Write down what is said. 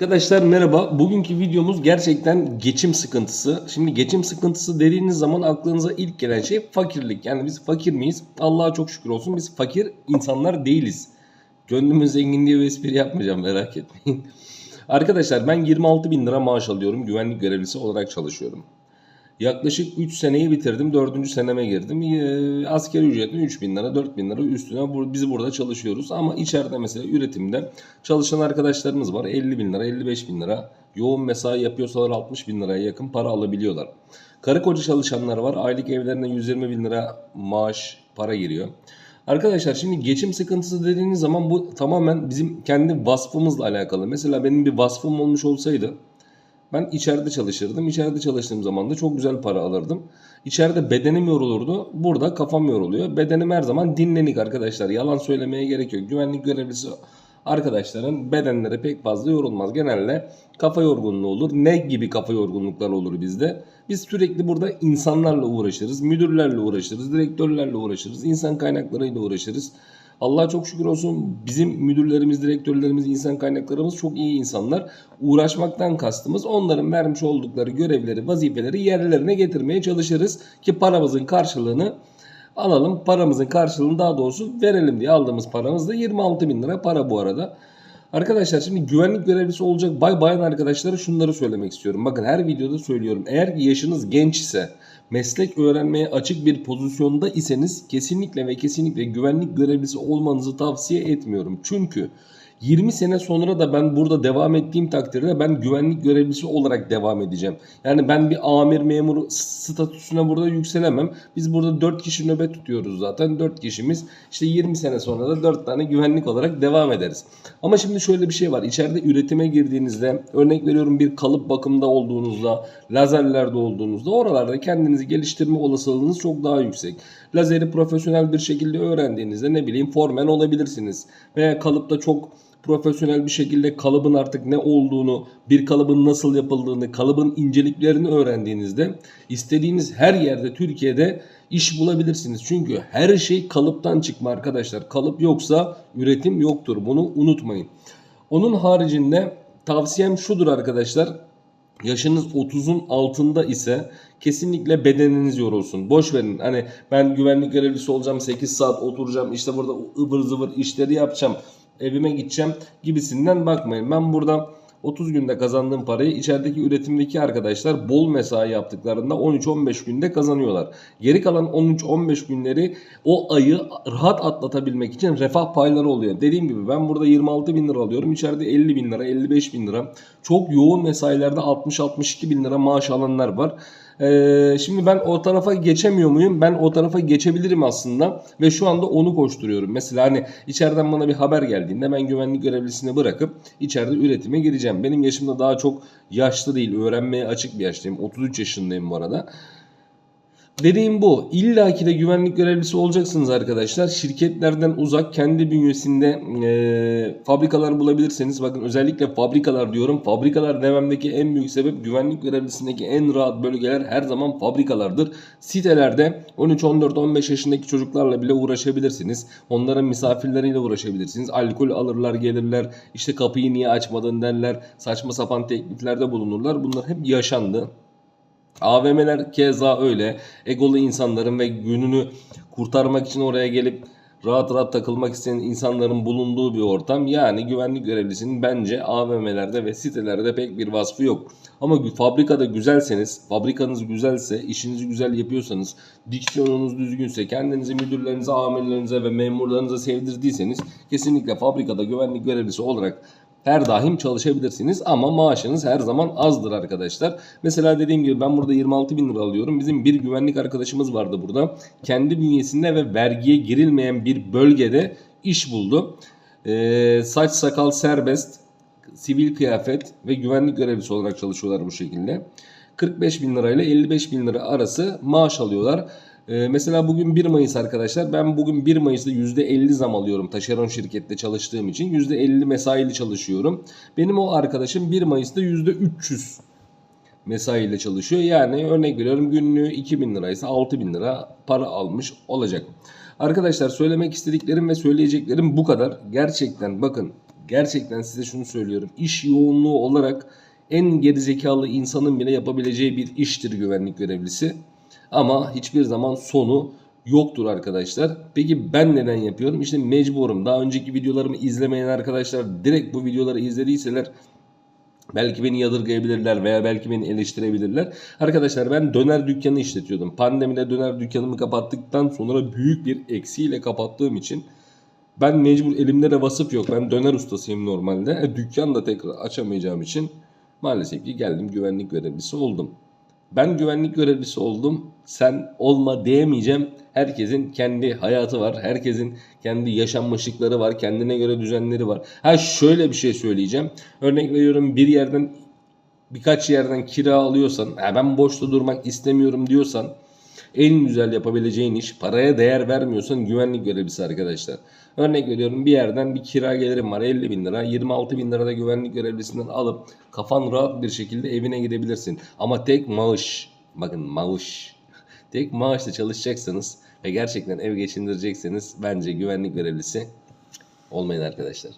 Arkadaşlar merhaba. Bugünkü videomuz gerçekten geçim sıkıntısı. Şimdi geçim sıkıntısı dediğiniz zaman aklınıza ilk gelen şey fakirlik. Yani biz fakir miyiz? Allah'a çok şükür olsun biz fakir insanlar değiliz. Gönlümüz zengin diye bir espri yapmayacağım merak etmeyin. Arkadaşlar ben 26 bin lira maaş alıyorum. Güvenlik görevlisi olarak çalışıyorum. Yaklaşık 3 seneyi bitirdim. 4. seneme girdim. Ee, Asgari ücretin 3 bin lira, 4 bin lira üstüne biz burada çalışıyoruz. Ama içeride mesela üretimde çalışan arkadaşlarımız var. 50 bin lira, 55 bin lira. Yoğun mesai yapıyorsalar 60 bin liraya yakın para alabiliyorlar. Karı koca çalışanlar var. Aylık evlerine 120 bin lira maaş para giriyor. Arkadaşlar şimdi geçim sıkıntısı dediğiniz zaman bu tamamen bizim kendi vasfımızla alakalı. Mesela benim bir vasfım olmuş olsaydı ben içeride çalışırdım. İçeride çalıştığım zaman da çok güzel para alırdım. İçeride bedenim yorulurdu. Burada kafam yoruluyor. Bedenim her zaman dinlenik arkadaşlar. Yalan söylemeye gerek yok. Güvenlik görevlisi arkadaşların bedenleri pek fazla yorulmaz. Genelde kafa yorgunluğu olur. Ne gibi kafa yorgunluklar olur bizde? Biz sürekli burada insanlarla uğraşırız. Müdürlerle uğraşırız. Direktörlerle uğraşırız. insan kaynaklarıyla uğraşırız. Allah'a çok şükür olsun bizim müdürlerimiz, direktörlerimiz, insan kaynaklarımız çok iyi insanlar. Uğraşmaktan kastımız onların vermiş oldukları görevleri, vazifeleri yerlerine getirmeye çalışırız ki paramızın karşılığını alalım. Paramızın karşılığını daha doğrusu verelim diye aldığımız paramız da 26 bin lira para bu arada. Arkadaşlar şimdi güvenlik görevlisi olacak bay bayan arkadaşlara şunları söylemek istiyorum. Bakın her videoda söylüyorum. Eğer yaşınız genç ise meslek öğrenmeye açık bir pozisyonda iseniz kesinlikle ve kesinlikle güvenlik görevlisi olmanızı tavsiye etmiyorum. Çünkü 20 sene sonra da ben burada devam ettiğim takdirde ben güvenlik görevlisi olarak devam edeceğim. Yani ben bir amir memuru statüsüne burada yükselemem. Biz burada 4 kişi nöbet tutuyoruz zaten. 4 kişimiz işte 20 sene sonra da 4 tane güvenlik olarak devam ederiz. Ama şimdi şöyle bir şey var. İçeride üretime girdiğinizde örnek veriyorum bir kalıp bakımda olduğunuzda, lazerlerde olduğunuzda oralarda kendinizi geliştirme olasılığınız çok daha yüksek. Lazeri profesyonel bir şekilde öğrendiğinizde ne bileyim formen olabilirsiniz. Veya kalıpta çok profesyonel bir şekilde kalıbın artık ne olduğunu, bir kalıbın nasıl yapıldığını, kalıbın inceliklerini öğrendiğinizde istediğiniz her yerde Türkiye'de iş bulabilirsiniz. Çünkü her şey kalıptan çıkma arkadaşlar. Kalıp yoksa üretim yoktur. Bunu unutmayın. Onun haricinde tavsiyem şudur arkadaşlar. Yaşınız 30'un altında ise kesinlikle bedeniniz yorulsun. Boş verin. Hani ben güvenlik görevlisi olacağım 8 saat oturacağım işte burada ıvır zıvır işleri yapacağım. Evime gideceğim gibisinden bakmayın. Ben burada 30 günde kazandığım parayı içerideki üretimdeki arkadaşlar bol mesai yaptıklarında 13-15 günde kazanıyorlar. Geri kalan 13-15 günleri o ayı rahat atlatabilmek için refah payları oluyor. Dediğim gibi ben burada 26 bin lira alıyorum. İçeride 50 bin lira, 55 bin lira. Çok yoğun mesailerde 60-62 bin lira maaş alanlar var. Ee, şimdi ben o tarafa geçemiyor muyum? Ben o tarafa geçebilirim aslında ve şu anda onu koşturuyorum. Mesela hani içeriden bana bir haber geldiğinde ben güvenlik görevlisini bırakıp içeride üretime gireceğim. Benim yaşım da daha çok yaşlı değil, öğrenmeye açık bir yaştayım. 33 yaşındayım bu arada. Dediğim bu. İlla ki de güvenlik görevlisi olacaksınız arkadaşlar. Şirketlerden uzak kendi bünyesinde e, fabrikalar bulabilirseniz bakın özellikle fabrikalar diyorum. Fabrikalar dememdeki en büyük sebep güvenlik görevlisindeki en rahat bölgeler her zaman fabrikalardır. Sitelerde 13, 14, 15 yaşındaki çocuklarla bile uğraşabilirsiniz. Onların misafirleriyle uğraşabilirsiniz. Alkol alırlar gelirler. İşte kapıyı niye açmadın derler. Saçma sapan tekliflerde bulunurlar. Bunlar hep yaşandı. AVM'ler keza öyle. Egolu insanların ve gününü kurtarmak için oraya gelip rahat rahat takılmak isteyen insanların bulunduğu bir ortam. Yani güvenlik görevlisinin bence AVM'lerde ve sitelerde pek bir vasfı yok. Ama fabrikada güzelseniz, fabrikanız güzelse, işinizi güzel yapıyorsanız, diksiyonunuz düzgünse, kendinizi müdürlerinize, amirlerinize ve memurlarınıza sevdirdiyseniz kesinlikle fabrikada güvenlik görevlisi olarak her daim çalışabilirsiniz ama maaşınız her zaman azdır arkadaşlar. Mesela dediğim gibi ben burada 26 bin lira alıyorum. Bizim bir güvenlik arkadaşımız vardı burada. Kendi bünyesinde ve vergiye girilmeyen bir bölgede iş buldu. Ee, saç sakal serbest, sivil kıyafet ve güvenlik görevlisi olarak çalışıyorlar bu şekilde. 45 bin lirayla 55 bin lira arası maaş alıyorlar. Ee, mesela bugün 1 Mayıs arkadaşlar. Ben bugün 1 Mayıs'ta %50 zam alıyorum taşeron şirkette çalıştığım için. %50 mesaili çalışıyorum. Benim o arkadaşım 1 Mayıs'ta %300 mesaiyle çalışıyor. Yani örnek veriyorum günlüğü 2000 liraysa 6000 lira para almış olacak. Arkadaşlar söylemek istediklerim ve söyleyeceklerim bu kadar. Gerçekten bakın gerçekten size şunu söylüyorum. İş yoğunluğu olarak en gerizekalı insanın bile yapabileceği bir iştir güvenlik görevlisi. Ama hiçbir zaman sonu yoktur arkadaşlar. Peki ben neden yapıyorum? İşte mecburum. Daha önceki videolarımı izlemeyen arkadaşlar direkt bu videoları izlediyseler Belki beni yadırgayabilirler veya belki beni eleştirebilirler. Arkadaşlar ben döner dükkanı işletiyordum. Pandemide döner dükkanımı kapattıktan sonra büyük bir eksiyle kapattığım için ben mecbur elimde de vasıf yok. Ben döner ustasıyım normalde. E, dükkan da tekrar açamayacağım için maalesef ki geldim güvenlik görevlisi oldum. Ben güvenlik görevlisi oldum. Sen olma diyemeyeceğim. Herkesin kendi hayatı var. Herkesin kendi yaşanmışlıkları var. Kendine göre düzenleri var. Ha şöyle bir şey söyleyeceğim. Örnek veriyorum bir yerden birkaç yerden kira alıyorsan, "Ha ben boşta durmak istemiyorum diyorsan en güzel yapabileceğin iş paraya değer vermiyorsan güvenlik görevlisi arkadaşlar. Örnek veriyorum bir yerden bir kira gelirim var 50 bin lira 26 bin lira da güvenlik görevlisinden alıp kafan rahat bir şekilde evine gidebilirsin. Ama tek maaş bakın maaş tek maaşla çalışacaksanız ve gerçekten ev geçindirecekseniz bence güvenlik görevlisi olmayın arkadaşlar.